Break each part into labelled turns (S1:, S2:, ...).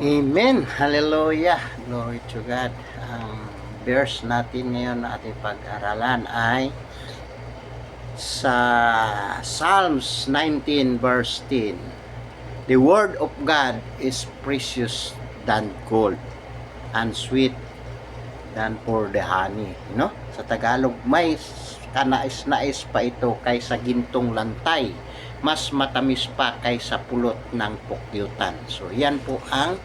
S1: Amen. Hallelujah. Glory to God. Ang verse natin ngayon na ating pag-aralan ay sa Psalms 19 verse 10. The word of God is precious than gold and sweet than for the honey. No? Sa Tagalog, may kanais-nais pa ito kaysa gintong lantay. Mas matamis pa kaysa pulot ng pukyutan. So, yan po ang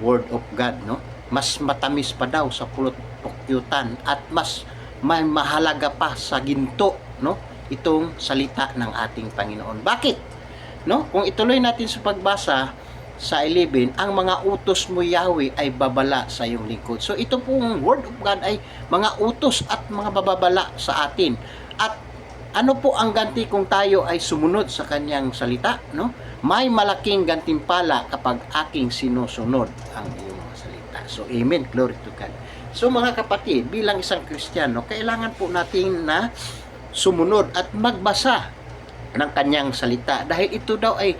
S1: word of God, no? Mas matamis pa daw sa pulot pukyutan at mas may mahalaga pa sa ginto, no? Itong salita ng ating Panginoon. Bakit? No? Kung ituloy natin sa pagbasa sa 11, ang mga utos mo Yahweh ay babala sa iyong lingkod. So ito pong word of God ay mga utos at mga bababala sa atin. Ano po ang ganti kung tayo ay sumunod sa kanyang salita, no? May malaking gantimpala kapag aking sinusunod ang iyong mga salita. So amen, glory to God. So mga kapatid, bilang isang Kristiyano, kailangan po natin na sumunod at magbasa ng kanyang salita dahil ito daw ay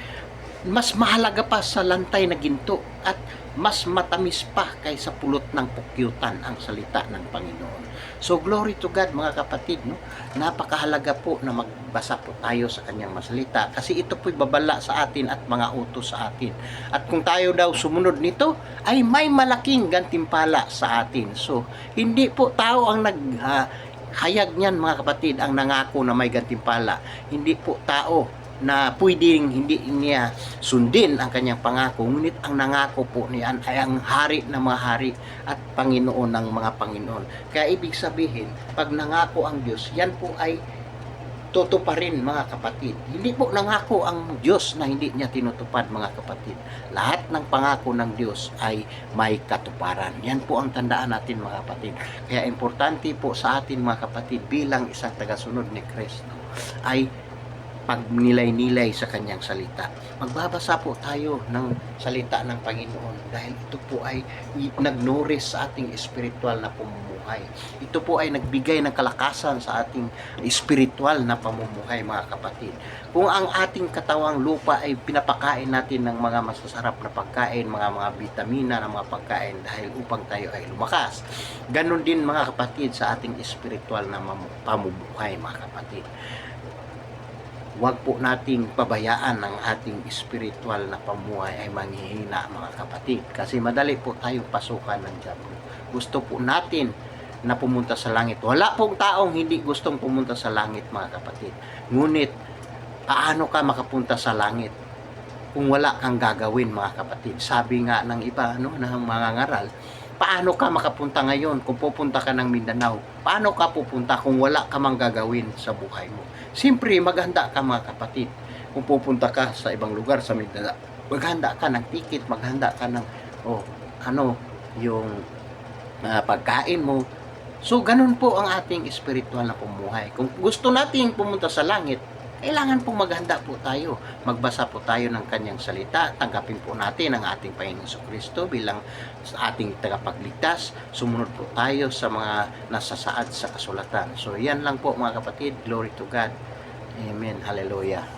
S1: mas mahalaga pa sa lantay na ginto at mas matamis pa kaysa pulot ng pukyutan ang salita ng Panginoon. So glory to God mga kapatid, no? Napakahalaga po na magbasa po tayo sa kanyang masalita kasi ito po'y babala sa atin at mga utos sa atin. At kung tayo daw sumunod nito, ay may malaking gantimpala sa atin. So hindi po tao ang nag ah, hayag niyan mga kapatid ang nangako na may gantimpala. Hindi po tao na pwedeng hindi niya sundin ang kanyang pangako. Ngunit ang nangako po niyan ay ang hari ng mga hari at Panginoon ng mga Panginoon. Kaya ibig sabihin, pag nangako ang Diyos, yan po ay tutuparin mga kapatid. Hindi po nangako ang Diyos na hindi niya tinutupad mga kapatid. Lahat ng pangako ng Diyos ay may katuparan. Yan po ang tandaan natin mga kapatid. Kaya importante po sa atin mga kapatid bilang isang tagasunod ni Kristo ay pagnilay-nilay sa kanyang salita. Magbabasa po tayo ng salita ng Panginoon dahil ito po ay nagnourish sa ating espiritual na pamumuhay. Ito po ay nagbigay ng kalakasan sa ating espiritual na pamumuhay mga kapatid. Kung ang ating katawang lupa ay pinapakain natin ng mga masasarap na pagkain, mga mga vitamina ng mga pagkain dahil upang tayo ay lumakas. Ganon din mga kapatid sa ating espiritual na pamumuhay mga kapatid huwag po nating pabayaan ang ating spiritual na pamuhay ay manghihina mga kapatid. Kasi madali po tayong pasukan ng Diablo. Gusto po natin na pumunta sa langit. Wala pong taong hindi gustong pumunta sa langit mga kapatid. Ngunit, paano ka makapunta sa langit kung wala kang gagawin mga kapatid? Sabi nga ng iba, no, ng mga ngaral, paano ka makapunta ngayon kung pupunta ka ng Mindanao? Paano ka pupunta kung wala ka mang gagawin sa buhay mo? Siyempre, maghanda ka mga kapatid. Kung pupunta ka sa ibang lugar sa Mindanao, maghanda ka ng ticket, maghanda ka ng, oh, ano, yung ah, pagkain mo. So, ganun po ang ating spiritual na pumuhay. Kung gusto nating pumunta sa langit, kailangan pong maghanda po tayo. Magbasa po tayo ng kanyang salita. Tanggapin po natin ang ating Panginoon Kristo bilang ating tagapagligtas. Sumunod po tayo sa mga nasasaad sa kasulatan. So, yan lang po mga kapatid. Glory to God. Amen. Hallelujah.